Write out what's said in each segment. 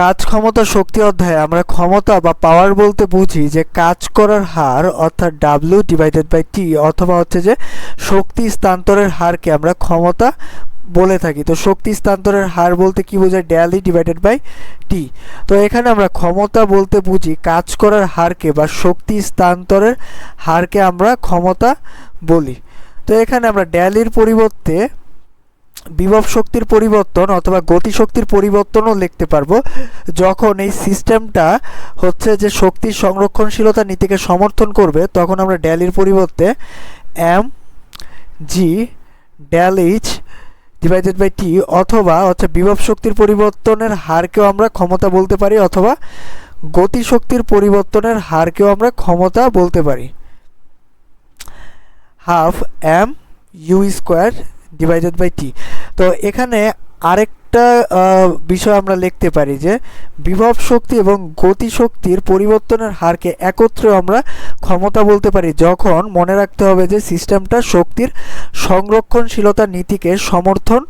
কাজ ক্ষমতা শক্তি অধ্যায়ে আমরা ক্ষমতা বা পাওয়ার বলতে বুঝি যে কাজ করার হার অর্থাৎ ডাব্লিউ ডিভাইডেড বাই টি অথবা হচ্ছে যে শক্তি স্থানান্তরের হারকে আমরা ক্ষমতা বলে থাকি। তো শক্তি স্থানান্তরের হার বলতে কি বোঝায়? ড্যালি ডিভাইডেড বাই টি তো এখানে আমরা ক্ষমতা বলতে বুঝি কাজ করার হারকে বা শক্তি স্থানান্তরের হারকে আমরা ক্ষমতা বলি। তো এখানে আমরা ড্যালির পরিবর্তে বিভব শক্তির পরিবর্তন অথবা গতিশক্তির পরিবর্তনও লিখতে পারব। যখন এই সিস্টেমটা হচ্ছে যে শক্তির সংরক্ষণশীলতা নীতিকে সমর্থন করবে, তখন আমরা ড্যালির পরিবর্তে M G del H divided by T অথবা হচ্ছে বিভব শক্তির পরিবর্তনের হারকেও আমরা ক্ষমতা বলতে পারি অথবা গতিশক্তির পরিবর্তনের হারকেও আমরা ক্ষমতা বলতে পারি। Half M U square divided by T তো এখানে আরেকটা বিষয় আমরা লিখতে পারি যে বিভব শক্তি এবং গতি শক্তির পরিবর্তনের হারকে একত্রে আমরা ক্ষমতা বলতে পারি যখন মনে রাখতে হবে যে সিস্টেমটা শক্তির সংরক্ষণশীলতা নীতিকে সমর্থন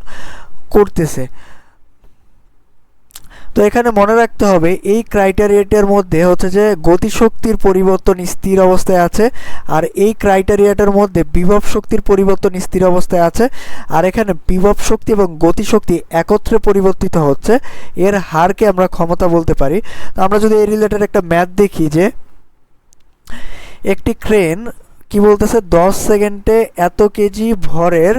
করতেছে। তো এখানে মনে রাখতে হবে, এই ক্রাইটেরিয়াটার মধ্যে হচ্ছে যে গতিশক্তির পরিবর্তন স্থির অবস্থায় আছে আর এই ক্রাইটেরিয়াটার মধ্যে বিভব শক্তির পরিবর্তন স্থির অবস্থায় আছে আর এখানে বিভব শক্তি এবং গতিশক্তি একত্রে পরিবর্তিত হচ্ছে। এর হারকে আমরা ক্ষমতা বলতে পারি। তো আমরা যদি এই রিলেটেড একটা ম্যাথ দেখি যে, একটি ক্রেন কি বলতেছে? দশ সেকেন্ডে এত কেজি ভরের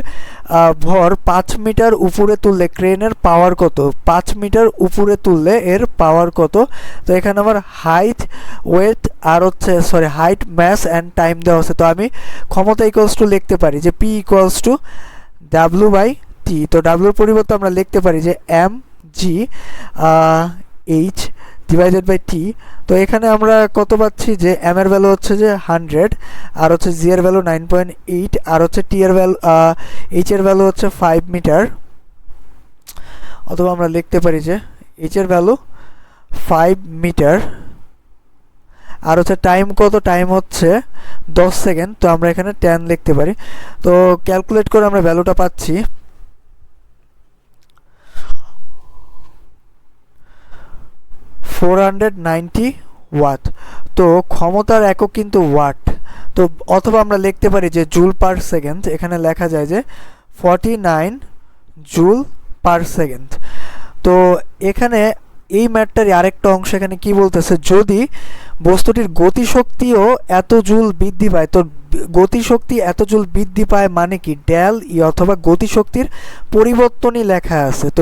ভর পাঁচ মিটার উপরে তুললে ক্রেনের পাওয়ার কত? পাঁচ মিটার উপরে তুললে এর পাওয়ার কত? তো এখানে আমার হাইট ওয়েট আর হচ্ছে sorry height mass and time দেওয়া আছে। তো আমি ক্ষমতা ইকুয়ালস টু লিখতে পারি যে P equals to W by T তো ডাব্লুর পরিবর্তে আমরা লিখতে পারি যে M G H divided by T তো এখানে আমরা কত পাচ্ছি যে এম এর ভ্যালু হচ্ছে যে হান্ড্রেড আর হচ্ছে জি এর ভ্যালু নাইন পয়েন্ট এইট আর হচ্ছে টি এর ভ্যালু এইচ এর ভ্যালু হচ্ছে ফাইভ মিটার অথবা আমরা লিখতে পারি যে এইচ এর ভ্যালু ফাইভ মিটার আর হচ্ছে টাইম কত? টাইম হচ্ছে দশ সেকেন্ড তো আমরা এখানে টেন লিখতে পারি। তো ক্যালকুলেট করে আমরা ভ্যালুটা পাচ্ছি। Four hundred ninety watt. তো ক্ষমতার একক কিন্তু ওয়াট। তো অথবা আমরা লিখতে পারি যে জুল পার সেকেন্ড, এখানে লেখা যায় যে forty nine joule per second. তো এখানে এই ম্যাটটারই আরেকটা অংশ এখানে কি বলতেছে, যদি বস্তুটির গতিশক্তিও এত জুল বৃদ্ধি পায়, তো গতিশক্তি এত জুল বৃদ্ধি পায় মানে কি? ড্যাল ই অথবা গতিশক্তির পরিবর্তনই লেখা আছে। তো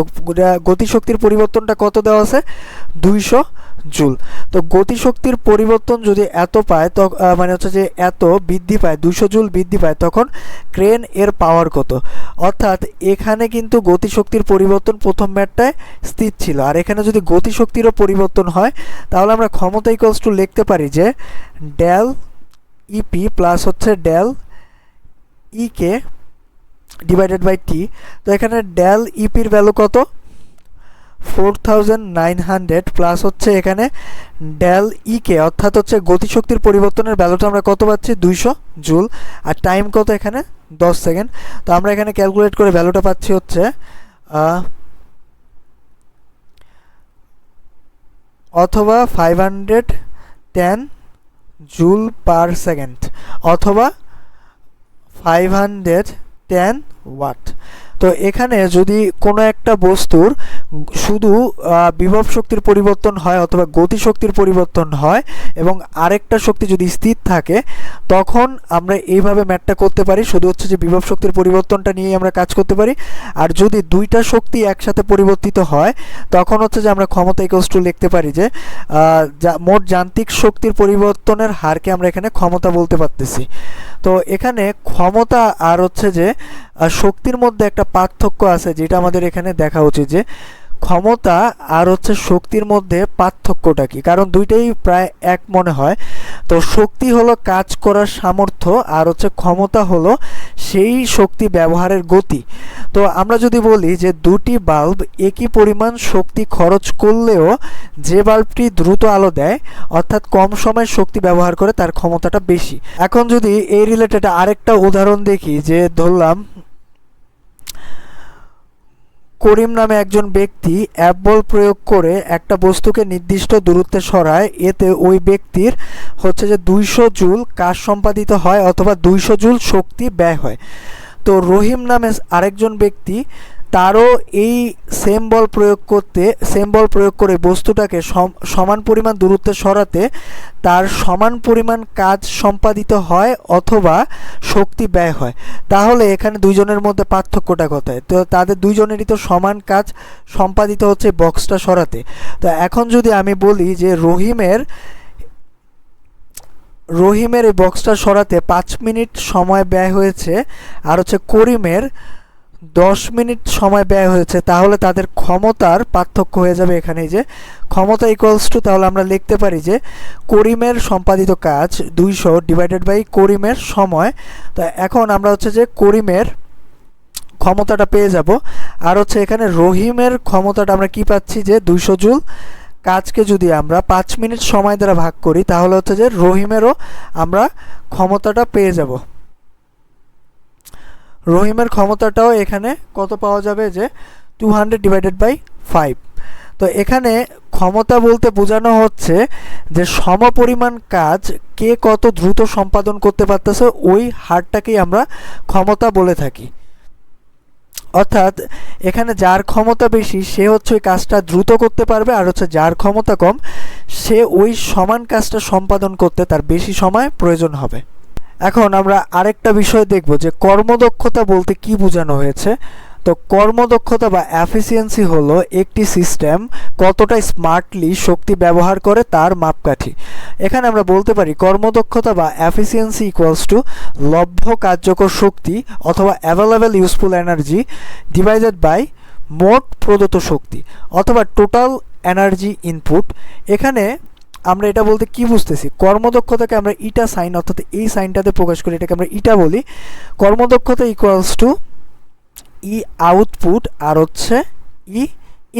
গতিশক্তির পরিবর্তনটা কত দেওয়া আছে? দুইশো জুল। তো গতিশক্তির পরিবর্তন যদি এত পায় তো মানে হচ্ছে যে এত বৃদ্ধি পায় দুশো জুল বৃদ্ধি পায়, তখন ক্রেন এর পাওয়ার কত? অর্থাৎ এখানে কিন্তু গতিশক্তির পরিবর্তন প্রথম ম্যাটটায় স্থির ছিল। আর এখানে যদি গতিশক্তিরও পরিবর্তন হয়, তাহলে আমরা ক্ষমতা ইকলস টু লিখতে পারি যে ডেল ইপি প্লাস হচ্ছে del E K divided by T তো এখানে ডেল ইপির ভ্যালু কত? Four thousand nine hundred plus হচ্ছে এখানে ডেল ইকে অর্থাৎ হচ্ছে গতিশক্তির পরিবর্তনের ভ্যালুটা আমরা কত পাচ্ছি? দুইশো জুল। আর টাইম কত এখানে? দশ সেকেন্ড তো আমরা এখানে ক্যালকুলেট করে ভ্যালুটা পাচ্ছি হচ্ছে অথবা five hundred ten joule per second অথবা ফাইভ হান্ড্রেড টেন ওয়াট। তো এখানে যদি কোনো একটা বস্তুর শুধু বিভব শক্তির পরিবর্তন হয় অথবা গতি শক্তির পরিবর্তন হয় এবং আরেকটা শক্তি যদি স্থির থাকে, তখন আমরা এইভাবে ম্যাটটা করতে পারি। শুধু হচ্ছে যে বিভব শক্তির পরিবর্তনটা নিয়েই আমরা কাজ করতে পারি। আর যদি দুইটা শক্তি একসাথে পরিবর্তিত হয়, তখন হচ্ছে যে আমরা ক্ষমতা ইকোস লিখতে পারি যা- মোট যান্ত্রিক শক্তির পরিবর্তনের হারকে আমরা এখানে ক্ষমতা বলতে পারতেছি। তো এখানে ক্ষমতা আর হচ্ছে যে শক্তির মধ্যে একটা পার্থক্য আছে, যেটা আমাদের এখানে দেখা উচিত যে ক্ষমতা আর হচ্ছে শক্তির মধ্যে পার্থক্যটা কি? কারণ দুইটাই প্রায় এক মনে হয়। তো শক্তি হলো কাজ করার সামর্থ্য আর হচ্ছে ক্ষমতা হলো সেই শক্তি ব্যবহারের গতি। তো আমরা যদি বলি যে দুটি বাল্ব একই পরিমাণ শক্তি খরচ করলেও যে বাল্বটি দ্রুত আলো দেয়, অর্থাৎ কম সময় শক্তি ব্যবহার করে তার ক্ষমতাটা বেশি। এখন যদি এই রিলেটেড আরেকটা উদাহরণ দেখি, যে ধরলাম করিম নামে একজন ব্যক্তি অ্যাপ বল প্রয়োগ করে একটা বস্তুকে নির্দিষ্ট দূরত্বে সরায়। এতে ওই ব্যক্তির হচ্ছে যে দুইশো জুল কাজ সম্পাদিত হয় অথবা দুইশো জুল শক্তি ব্যয় হয়। তো রহিম নামে আরেকজন ব্যক্তি তারও এই সেম বল প্রয়োগ করতে সেম বল প্রয়োগ করে বস্তুটাকে সম- সমান পরিমাণ দূরত্বে সরাতে তার সমান পরিমাণ কাজ সম্পাদিত হয় অথবা শক্তি ব্যয় হয়। তাহলে এখানে দুইজনের মধ্যে পার্থক্যটা কোথায়? তো তাদের দুইজনেরই তো সমান কাজ সম্পাদিত হচ্ছে বক্সটা সরাতে। তো এখন যদি আমি বলি যে রহিমের রহিমের এই বক্সটা সরাতে পাঁচ মিনিট সময় ব্যয় হয়েছে আর হচ্ছে করিমের দশ মিনিট সময় ব্যয় হয়েছে, তাহলে তাদের ক্ষমতার পার্থক্য হয়ে যাবে এখানে যে, ক্ষমতা ইকুয়ালস টু তাহলে আমরা লিখতে পারি যে, করিমের সম্পাদিত কাজ দুইশো ডিভাইডেড বাই করিমের সময়। তো এখন আমরা হচ্ছে যে করিমের ক্ষমতাটা পেয়ে যাব, আর হচ্ছে এখানে রহিমের ক্ষমতাটা আমরা কি পাচ্ছি যে, দুইশো জুল। কাজকে যদি আমরা পাঁচ মিনিট সময় দ্বারা ভাগ করি, তাহলে হচ্ছে যে রহিমেরও আমরা ক্ষমতাটা পেয়ে যাব। রহিমের ক্ষমতাটাও এখানে কত পাওয়া যাবে যে two hundred divided by five তো এখানে ক্ষমতা বলতে বোঝানো হচ্ছে যে সমপরিমাণ কাজ কে কত দ্রুত সম্পাদন করতে পারতেছে ওই হারটাকেই আমরা ক্ষমতা বলে থাকি। অর্থাৎ এখানে যার ক্ষমতা বেশি, সে হচ্ছে ওই কাজটা দ্রুত করতে পারবে, আর হচ্ছে যার ক্ষমতা কম, সে ওই সমান কাজটা সম্পাদন করতে তার বেশি সময় প্রয়োজন হবে। এখন আমরা আরেকটা বিষয় দেখব যে কর্মদক্ষতা বলতে কি বোঝানো হয়েছে। তো কর্মদক্ষতা বা অ্যাফিসিয়েন্সি হলো একটি সিস্টেম কতটা স্মার্টলি শক্তি ব্যবহার করে তার মাপকাঠি। এখানে আমরা বলতে পারি কর্মদক্ষতা বা অ্যাফিসিয়েন্সি ইকুয়ালস টু লভ্য কার্যকর শক্তি অথবা available useful energy divided by মোট প্রদত্ত শক্তি অথবা টোটাল এনার্জি ইনপুট এখানে আমরা এটা বলতে কি বুঝতেছি? কর্মদক্ষতাকে আমরা ইটা সাইন, অর্থাৎ এই সাইনটাতে প্রকাশ করি এটাকে আমরা ইটা বলি। কর্মদক্ষতা ইকুয়ালস টু ই আউটপুট আর হচ্ছে ই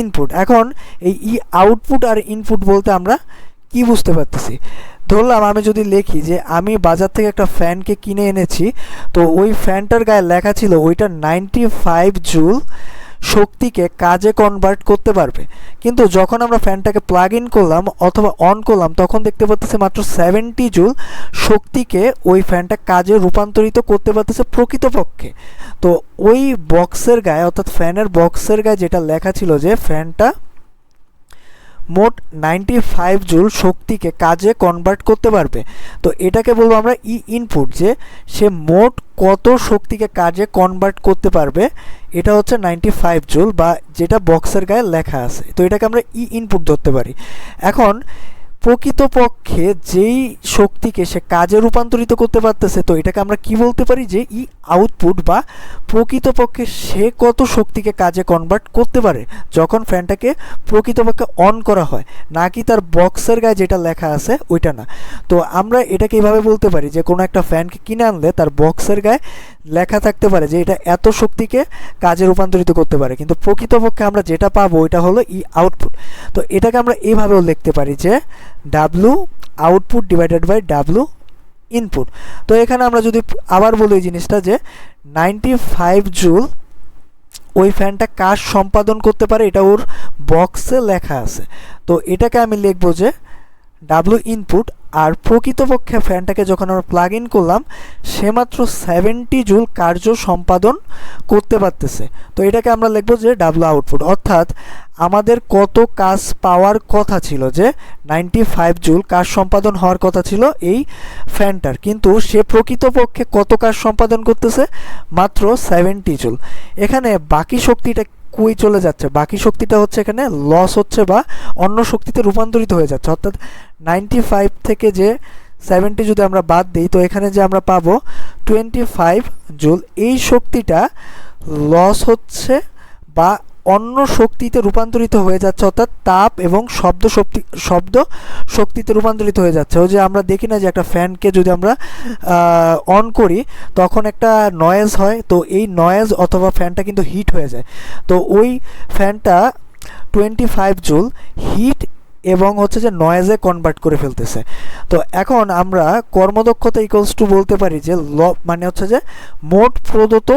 ইনপুট এখন এই ই আউটপুট আর ইনপুট বলতে আমরা কি বুঝতে পারতেছি? ধরলাম আমি যদি লেখি যে আমি বাজার থেকে একটা ফ্যানকে কিনে এনেছি, তো ওই ফ্যানটার গায়ে লেখা ছিল ওইটা নাইনটি ফাইভ জুল শক্তিকে কাজে কনভার্ট করতে পারবে। কিন্তু যখন আমরা ফ্যানটাকে প্লাগ ইন করলাম অথবা অন করলাম, তখন দেখতে পাচ্তেছে মাত্র সেভেন্টি জুল শক্তিকে ওই ফ্যানটা কাজে রূপান্তরিত করতে পারতেছে প্রকৃতপক্ষে। তো ওই বক্সের গায়ে, অর্থাৎ ফ্যানের বক্সের গায়ে যেটা লেখা ছিল যে ফ্যানটা মোট নাইনটি ফাইভ জুল শক্তিকে কাজে কনভার্ট করতে পারবে। তো এটাকে বলব আমরা ই ইনপুট যে সে মোট কত শক্তিকে কাজে কনভার্ট করতে পারবে, এটা হচ্ছে নাইনটি ফাইভ জুল বা যেটা বক্সের গায়ে লেখা আছে। তো এটাকে আমরা ই ইনপুট ধরতে পারি। এখন প্রকৃতপক্ষে যেই শক্তিকে সে কাজে রূপান্তরিত করতে পারতেছে, তো এটাকে আমরা কি বলতে পারি? যে ই আউটপুট বা প্রকৃতপক্ষে সে কত শক্তিকে কাজে কনভার্ট করতে পারে যখন ফ্যানটাকে প্রকৃতপক্ষে অন করা হয়, নাকি তার বক্সের গায়ে যেটা লেখা আছে ওইটা না। তো আমরা এটাকে এইভাবে বলতে পারি যে, কোনো একটা ফ্যানকে কিনে আনলে তার বক্সের গায়ে লেখা থাকতে পারে যে, এটা এত শক্তিকে কাজে রূপান্তরিত করতে পারে। কিন্তু প্রকৃতপক্ষে আমরা যেটা পাবো ওইটা হলো ই আউটপুট তো এটাকে আমরা এইভাবেও লিখতে পারি যে W output divided by W input তো এখানে আমরা যদি আবার বলি এই জিনিসটা যে নাইনটি ফাইভ জুল ওই ফ্যানটা কাজ সম্পাদন করতে পারে এটা ওর বক্সে লেখা আছে। তো এটাকে আমি লিখব যে ডাব্লু ইনপুট আর প্রকৃতপক্ষে ফ্যানটাকে যখন আমরা প্লাগ ইন করলাম, সে মাত্র সেভেন্টি জুল কার্য সম্পাদন করতে পারতেছে। তো এটাকে আমরা লিখব যে ডাব্লু আউটপুট অর্থাৎ আমাদের কত কাজ পাওয়ার কথা ছিল যে নাইনটি ফাইভ জুল কাজ সম্পাদন হওয়ার কথা ছিল এই ফ্যানটার। কিন্তু সে প্রকৃতপক্ষে কত কাজ সম্পাদন করতেছে? মাত্র সেভেন্টি জুল এখানে বাকি শক্তিটা কই চলে যাচ্ছে। বাকি শক্তিটা হচ্ছে এখানে লস হচ্ছে বা অন্য শক্তিতে রূপান্তরিত হয়ে যাচ্ছে। অর্থাৎ নাইনটি ফাইভ থেকে যে সেভেন্টি যদি আমরা বাদ দিই, তো এখানে যে আমরা পাবো টোয়েন্টি ফাইভ জুল, এই শক্তিটা লস হচ্ছে বা অন্য শক্তিতে রূপান্তরিত হয়ে যাচ্ছে, অর্থাৎ তাপ এবং শব্দ শক্তি, শব্দ শক্তিতে রূপান্তরিত হয়ে যাচ্ছে। ওই যে আমরা দেখি না যে একটা ফ্যানকে যদি আমরা অন করি, তখন একটা নয়েজ হয়, তো এই নয়েজ অথবা ফ্যানটা কিন্তু হিট হয়ে যায়। তো ওই ফ্যানটা টোয়েন্টি ফাইভ জুল হিট এবং হচ্ছে যে নয়েজে কনভার্ট করে ফেলতেছে। তো এখন আমরা কর্মদক্ষতা ইকুয়ালস টু বলতে পারি যে ল মানে হচ্ছে যে মোট প্রদত্ত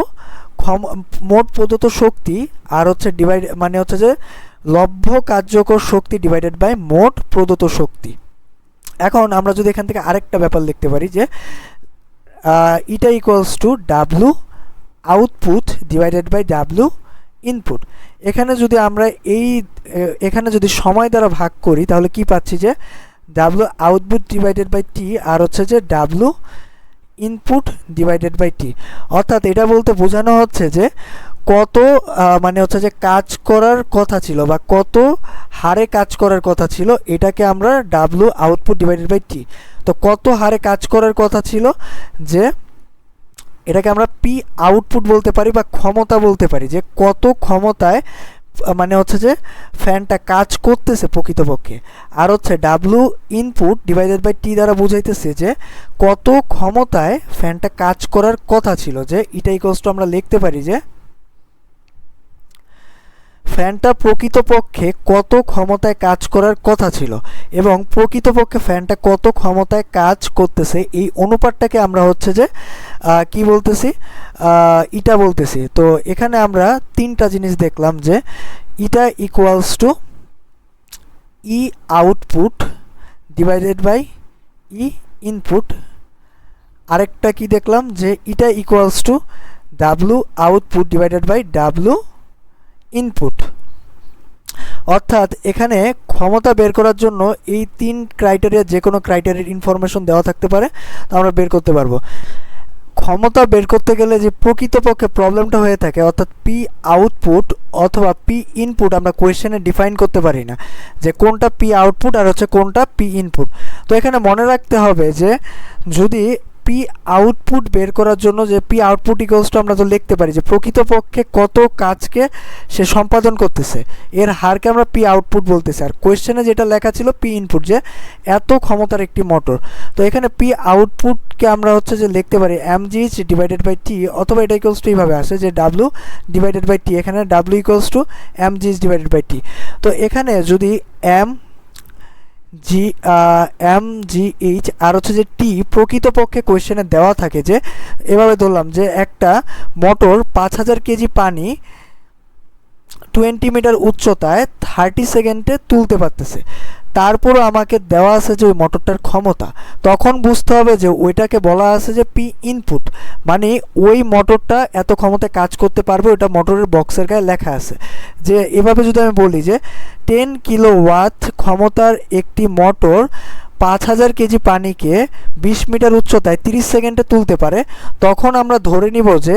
মোট প্রদত্ত শক্তি আর হচ্ছে ডিভাইড মানে হচ্ছে যে লভ্য কার্যকর শক্তি ডিভাইডেড বাই মোট প্রদত্ত শক্তি। এখন আমরা যদি এখান থেকে আরেকটা ব্যাপার লিখতে পারি যে eta equals to W output divided by W input এখানে যদি আমরা এই, এখানে যদি সময় দ্বারা ভাগ করি, তাহলে কি পাচ্ছি যে W output divided by T আর হচ্ছে যে W input divided by T অর্থাৎ এটা বলতে বোঝানো হচ্ছে যে কত মানে হচ্ছে যে কাজ করার কথা ছিল বা কত হারে কাজ করার কথা ছিল, এটাকে আমরা W output divided by T তো কত হারে কাজ করার কথা ছিল যে এটাকে আমরা পি আউটপুট বলতে পারি বা ক্ষমতা বলতে পারি, যে কত ক্ষমতায় মানে হচ্ছে যে ফ্যানটা কাজ করতেছে প্রকৃতপক্ষে। আর হচ্ছে W input divided by T দ্বারা বুঝাইতেছে যে কত ক্ষমতায় ফ্যানটা কাজ করার কথা ছিল যে ইটাই কষ্ট আমরা লিখতে পারি যে ফ্যানটা প্রকৃতপক্ষে কত ক্ষমতায় কাজ করার কথা ছিল এবং প্রকৃতপক্ষে ফ্যানটা কত ক্ষমতায় কাজ করতেছে, এই অনুপাতটাকে আমরা হচ্ছে যে কি বলতেছি? ইটা বলতেছি। তো এখানে আমরা তিনটা জিনিস দেখলাম যে, eta equals to E output divided by E input আরেকটা কি দেখলাম যে, eta equals to W output divided by W input অর্থাৎ এখানে ক্ষমতা বের করার জন্য এই তিন ক্রাইটেরিয়া যে কোনো ক্রাইটেরিয়ার ইনফরমেশন দেওয়া থাকতে পারে, তা আমরা বের করতে পারব। ক্ষমতা বের করতে গেলে যে প্রকৃতপক্ষে প্রবলেমটা হয়ে থাকে, অর্থাৎ পি আউটপুট অথবা পি ইনপুট আমরা কোয়েশ্চেনে ডিফাইন করতে পারি না, যে কোনটা পি আউটপুট আর হচ্ছে কোনটা পি ইনপুট তো এখানে মনে রাখতে হবে যে যদি পি আউটপুট বের করার জন্য যে পি আউটপুট ইকোয়ালস আমরা তো লিখতে পারি যে প্রকৃতপক্ষে কত কাজকে সে সম্পাদন করতেছে। এর হারকে আমরা পি আউটপুট বলতেছি। আর কোয়েশ্চেনে যেটা লেখা ছিল পি ইনপুট যে এত ক্ষমতার একটি মোটর তো এখানে পি আউটপুটকে আমরা হচ্ছে যে লিখতে পারি M G H divided by T অথবা এটা ইকোয়ালস টু এইভাবে আসে যে ডাব্লু ডিভাইডেড বাই টি এখানে W equals to M G H divided by T তো এখানে যদি M G M, G, H, আর হচ্ছে যে টি প্রকৃতপক্ষে কোয়েশ্চেনে দেওয়া থাকে যে, এভাবে ধরলাম যে একটা মোটর পাঁচ হাজার কেজি পানি টোয়েন্টি মিটার উচ্চতায় থার্টি সেকেন্ডে তুলতে পারতেছে। তারপরও আমাকে দেওয়া আছে যে ওই মোটরটার ক্ষমতা। তখন বুঝতে হবে যে ওইটাকে বলা আছে যে পি ইনপুট মানে ওই মোটরটা এত ক্ষমতায় কাজ করতে পারবে ওটা মোটরের বক্সের গায়ে লেখা আছে। যে এভাবে যদি আমি বলি যে টেন কিলো ওয়াট ক্ষমতার একটি মোটর পাঁচ হাজার কেজি পানিকে বিশ মিটার উচ্চতায় তিরিশ সেকেন্ডে তুলতে পারে, তখন আমরা ধরে নিব যে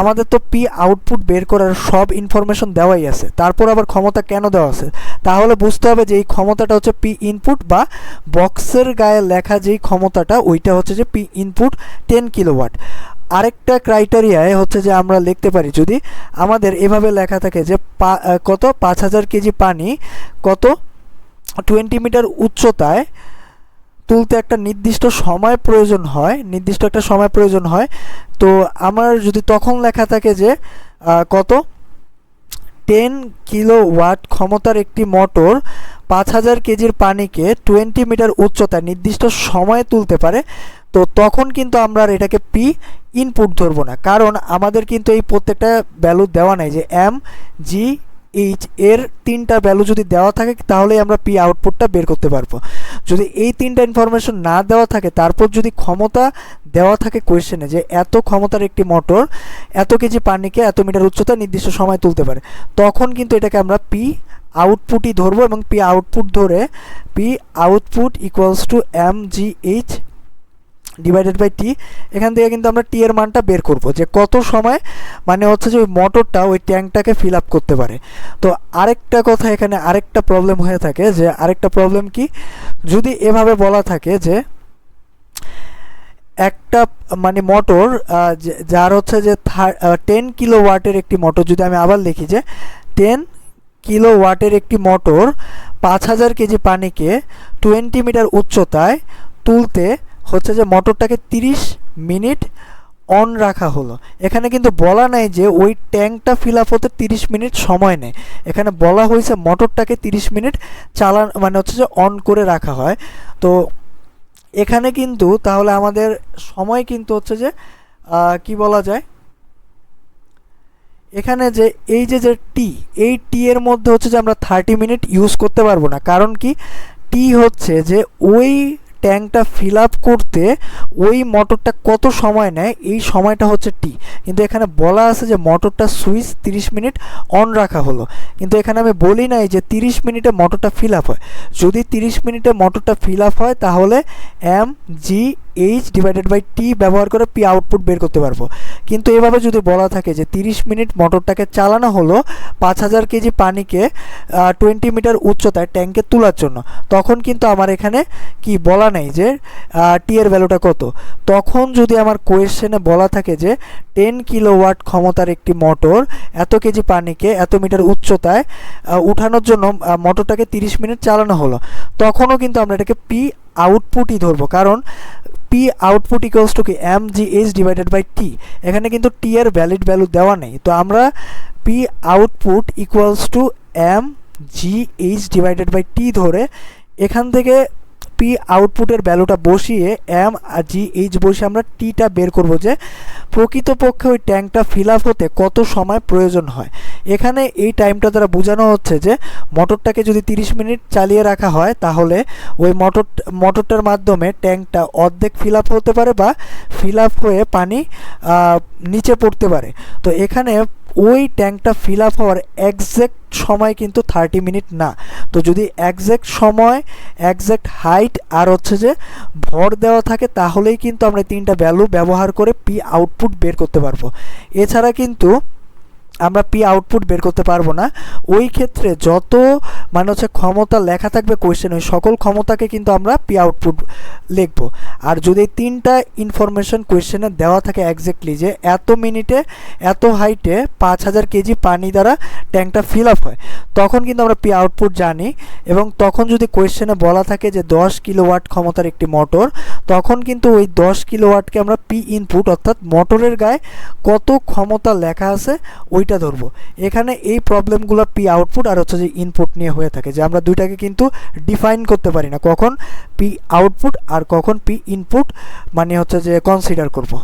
আমাদের তো পি আউটপুট বের করার সব ইনফরমেশন দেওয়াই আছে। তারপর আবার ক্ষমতা কেন দেওয়া আছে? তাহলে বুঝতে হবে যে এই ক্ষমতাটা হচ্ছে পি ইনপুট বা বক্সের গায়ে লেখা যেই ক্ষমতাটা, ওইটা হচ্ছে যে পি ইনপুট টেন কিলোওয়াট আরেকটা ক্রাইটেরিয়ায় হচ্ছে যে আমরা লিখতে পারি, যদি আমাদের এভাবে লেখা থাকে যে কত? পাঁচ হাজার কেজি পানি, কত? টোয়েন্টি মিটার উচ্চতায় তুলতে একটা নির্দিষ্ট সময় প্রয়োজন হয়, নির্দিষ্ট একটা সময় প্রয়োজন হয়। তো আমার যদি তখন লেখা থাকে যে কত? টেন কিলো ওয়াট ক্ষমতার একটি মোটর পাঁচ হাজার কেজির পানিকে টোয়েন্টি মিটার উচ্চতায় নির্দিষ্ট সময়ে তুলতে পারে, তো তখন কিন্তু আমরা আর এটাকে পি ইনপুট ধরবো না। কারণ আমাদের কিন্তু এই প্রত্যেকটা ভ্যালু দেওয়া নাই যে এম জি এইচ এর তিনটা ভ্যালু যদি দেওয়া থাকে, তাহলেই আমরা পি আউটপুটটা বের করতে পারব। যদি এই তিনটা ইনফরমেশন না দেওয়া থাকে, তারপর যদি ক্ষমতা দেওয়া থাকে কোয়েশ্চেনে যে এত ক্ষমতার একটি মোটর এত কেজি পানিকে এত মিটার উচ্চতা নির্দিষ্ট সময় তুলতে পারে, তখন কিন্তু এটাকে আমরা পি আউটপুটই ধরবো এবং পি আউটপুট ধরে P output equals to M G H divided by T এখান থেকে কিন্তু আমরা টি এর মানটা বের করব, যে কত সময় মানে হচ্ছে যে ওই মোটরটা ওই ট্যাঙ্কটাকে ফিল আপ করতে পারে। তো আরেকটা কথা এখানে আরেকটা প্রবলেম হয়ে থাকে, যে আরেকটা প্রবলেম কি? যদি এভাবে বলা থাকে যে একটা মানে মোটর যার হচ্ছে যে টেন কিলো ওয়াটের একটি মোটর যদি আমি আবার লিখি যে টেন কিলো ওয়াটের একটি মোটর পাঁচ হাজার কেজি পানিকে টোয়েন্টি মিটার উচ্চতায় তুলতে হচ্ছে যে মোটরটাকে 30 মিনিট অন রাখা হলো। এখানে কিন্তু বলা নাই যে ওই ট্যাঙ্কটা ফিল আপ হতে 30 মিনিট সময় নেয়। এখানে বলা হয়েছে মোটরটাকে 30 মিনিট চালান মানে হচ্ছে যে অন করে রাখা হয়। তো এখানে কিন্তু তাহলে আমাদের সময় কিন্তু হচ্ছে যে কি বলা যায়? এখানে যে এই যে যে টি এই টি এর মধ্যে হচ্ছে যে আমরা থার্টি মিনিট ইউজ করতে পারব না। কারণ কি? টি হচ্ছে যে ওই ট্যাঙ্কটা ফিল আপ করতে ওই মোটরটা কত সময় নেয়? এই সময়টা হচ্ছে টি কিন্তু এখানে বলা আছে যে মোটরটা সুইচ 30 মিনিট অন রাখা হলো। কিন্তু এখানে আমি বলি নাই যে 30 মিনিটে মোটরটা ফিল আপ হয়। যদি 30 মিনিটে মোটরটা ফিল আপ হয়, তাহলে M G H divided by T ব্যবহার করে পি আউটপুট বের করতে পারব। কিন্তু এভাবে যদি বলা থাকে যে 30 মিনিট মোটরটাকে চালানো হলো পাঁচ হাজার কেজি পানিকে টোয়েন্টি মিটার উচ্চতায় ট্যাঙ্কে তোলার জন্য, তখন কিন্তু আমার এখানে কি বলা নেই যে টি এর ভ্যালুটা কত। তখন যদি আমার কোয়েশ্চেনে বলা থাকে যে টেন কিলোওয়াট ক্ষমতার একটি মোটর এত কেজি পানিকে এত মিটার উচ্চতায় উঠানোর জন্য মোটরটাকে 30 মিনিট চালানো হলো, তখনও কিন্তু আমরা এটাকে পি আউটপুটই ধরবো। কারণ পি আউটপুট ইকুয়ালস টু কি M G H divided by T এখানে কিন্তু টি এর ভ্যালিড ভ্যালু দেওয়া নেই। তো আমরা P output equals to M G H divided by T ধরে এখান থেকে পি আউটপুটের ভ্যালুটা বসিয়ে এম আর জি এইচ বসিয়ে আমরা টিটা বের করব যে প্রকৃতপক্ষে ওই ট্যাঙ্কটা ফিল আপ হতে কত সময় প্রয়োজন হয়। এখানে এই টাইমটা দ্বারা বোঝানো হচ্ছে যে মোটরটাকে যদি 30 মিনিট চালিয়ে রাখা হয়, তাহলে ওই মোটর মোটরটার মাধ্যমে ট্যাঙ্কটা অর্ধেক ফিল আপ হতে পারে বা ফিল আপ হয়ে পানি নিচে পড়তে পারে। তো এখানে ওই ট্যাঙ্কটা ফিল আপ হওয়ার একজ্যাক্ট সময় কিন্তু থার্টি মিনিট না। তো যদি একজ্যাক্ট সময় একজ্যাক্ট হাইট আর হচ্ছে যে, ভর দেওয়া থাকে তাহলেই কিন্তু আমরা তিনটা ভ্যালু ব্যবহার করে পি আউটপুট বের করতে পারব। এছাড়া কিন্তু আমরা পি আউটপুট বের করতে পারব না। ওই ক্ষেত্রে যত মানে হচ্ছে ক্ষমতা লেখা থাকবে কোয়েশ্চেন ওই সকল ক্ষমতাকে কিন্তু আমরা পি আউটপুট লিখব। আর যদি তিনটা ইনফরমেশন কোয়েশ্চেনে দেওয়া থাকে একজ্যাক্টলি যে এত মিনিটে এত হাইটে পাঁচ হাজার কেজি পানি দ্বারা ট্যাঙ্কটা ফিল আপ হয়, তখন কিন্তু আমরা পি আউটপুট জানি। এবং তখন যদি কোয়েশ্চেনে বলা থাকে যে দশ কিলোওয়াট ক্ষমতার একটি মোটর তখন কিন্তু ওই দশ কিলোওয়াটকে আমরা পি ইনপুট অর্থাৎ মোটরের গায়ে কত ক্ষমতা লেখা আছে, ওইটা ধরবো। এখানে এই প্রবলেমগুলো পি আউটপুট আর হচ্ছে যে ইনপুট নিয়ে হয়ে থাকে। যে আমরা দুইটাকে কিন্তু ডিফাইন করতে পারি না। কখন পি আউটপুট আর কখন পি ইনপুট মানে হচ্ছে যে কনসিডার করব।